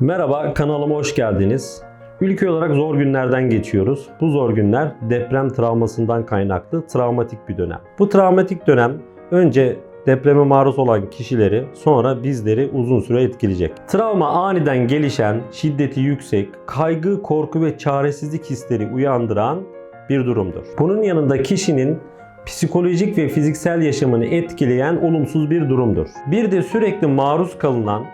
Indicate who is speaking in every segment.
Speaker 1: Merhaba, kanalıma hoş geldiniz. Ülke olarak zor günlerden geçiyoruz. Bu zor günler deprem travmasından kaynaklı travmatik bir dönem. Bu travmatik dönem önce depreme maruz olan kişileri sonra bizleri uzun süre etkileyecek. Travma aniden gelişen, şiddeti yüksek, kaygı, korku ve çaresizlik hisleri uyandıran bir durumdur. Bunun yanında kişinin psikolojik ve fiziksel yaşamını etkileyen olumsuz bir durumdur. Bir de sürekli maruz kalınan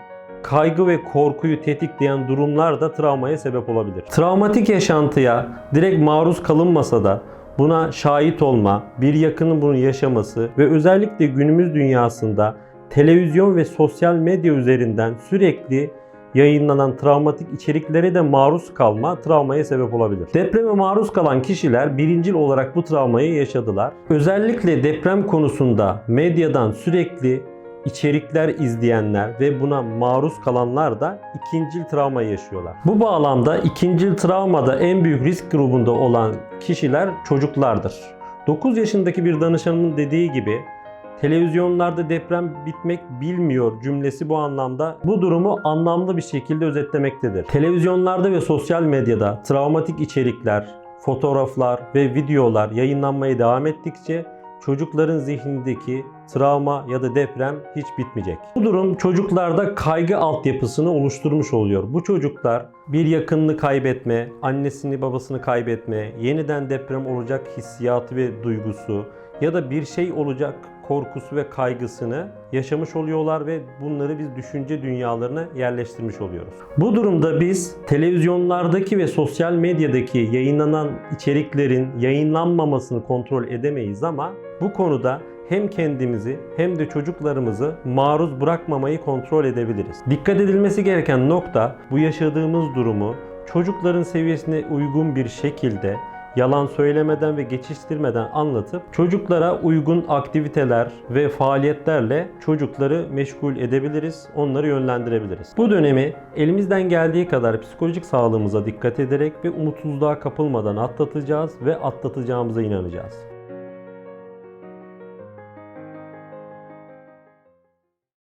Speaker 1: kaygı ve korkuyu tetikleyen durumlar da travmaya sebep olabilir. Travmatik yaşantıya direkt maruz kalınmasa da buna şahit olma, bir yakının bunu yaşaması ve özellikle günümüz dünyasında televizyon ve sosyal medya üzerinden sürekli yayınlanan travmatik içeriklere de maruz kalma travmaya sebep olabilir. Depreme maruz kalan kişiler birincil olarak bu travmayı yaşadılar. Özellikle deprem konusunda medyadan sürekli içerikler izleyenler ve buna maruz kalanlar da ikincil travma yaşıyorlar. Bu bağlamda ikincil travmada en büyük risk grubunda olan kişiler çocuklardır. 9 yaşındaki bir danışanımın dediği gibi televizyonlarda deprem bitmek bilmiyor cümlesi bu anlamda bu durumu anlamlı bir şekilde özetlemektedir. Televizyonlarda ve sosyal medyada travmatik içerikler, fotoğraflar ve videolar yayınlanmaya devam ettikçe çocukların zihnindeki travma ya da deprem hiç bitmeyecek. Bu durum çocuklarda kaygı altyapısını oluşturmuş oluyor. Bu çocuklar bir yakınını kaybetme, annesini babasını kaybetme, yeniden deprem olacak hissiyatı ve duygusu ya da bir şey olacak korkusu ve kaygısını yaşamış oluyorlar ve bunları biz düşünce dünyalarına yerleştirmiş oluyoruz. Bu durumda biz televizyonlardaki ve sosyal medyadaki yayınlanan içeriklerin yayınlanmamasını kontrol edemeyiz ama bu konuda hem kendimizi hem de çocuklarımızı maruz bırakmamayı kontrol edebiliriz. Dikkat edilmesi gereken nokta bu yaşadığımız durumu çocukların seviyesine uygun bir şekilde yalan söylemeden ve geçiştirmeden anlatıp çocuklara uygun aktiviteler ve faaliyetlerle çocukları meşgul edebiliriz, onları yönlendirebiliriz. Bu dönemi elimizden geldiği kadar psikolojik sağlığımıza dikkat ederek ve umutsuzluğa kapılmadan atlatacağız ve atlatacağımıza inanacağız.